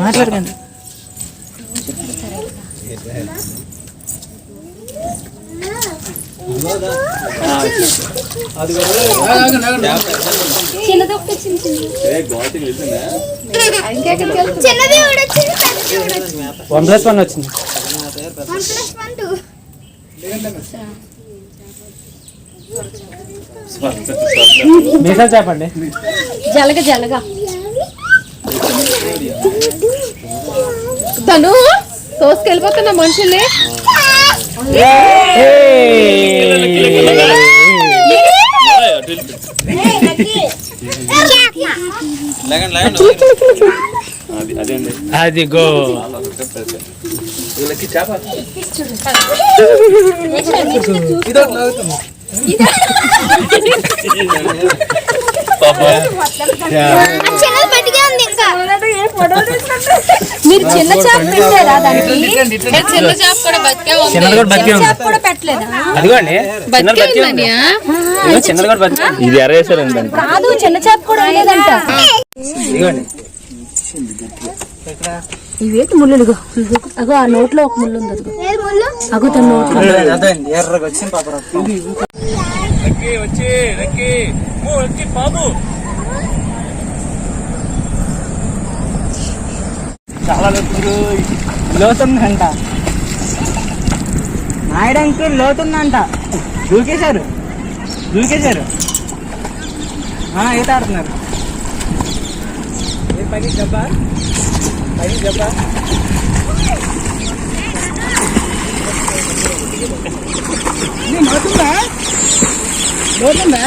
మాట్లాడకండి. One plus one వచ్చింది. One plus one two మీసాలు చెప్పండి జలగ జలగ. తను తోసుకెళ్ళిపోతున్న మనుషుల్ని. అది గో. చిన్నది పట్టిగా ఉంది ఇంకా మీరు చిన్న చేప పెట్టారా దానికి? చిన్న చేప కూడా బతికే చేప కూడా పెట్టలేదా? అదిగోండి. కూడా బతికే ఉంది. ఇది ఎర్రేసారండి దానికి. కాదు చిన్న చేప కూడా ఉండేదంట. ఇదిగోండి ఇవేంటి ముళ్ళు అగో ఆ నోట్లో ఒక ముళ్ళు ఉంది అగో తన నోట్లో. చాలా లోతుందంట. నాయడానికి లోతుందంట. దూకేశారు. దూకేశారు. ఆ, ఈత ఆడుతున్నారు. ఏ పని జబ్బా పని జబ్బా ఇది లోతుందా లోతుందా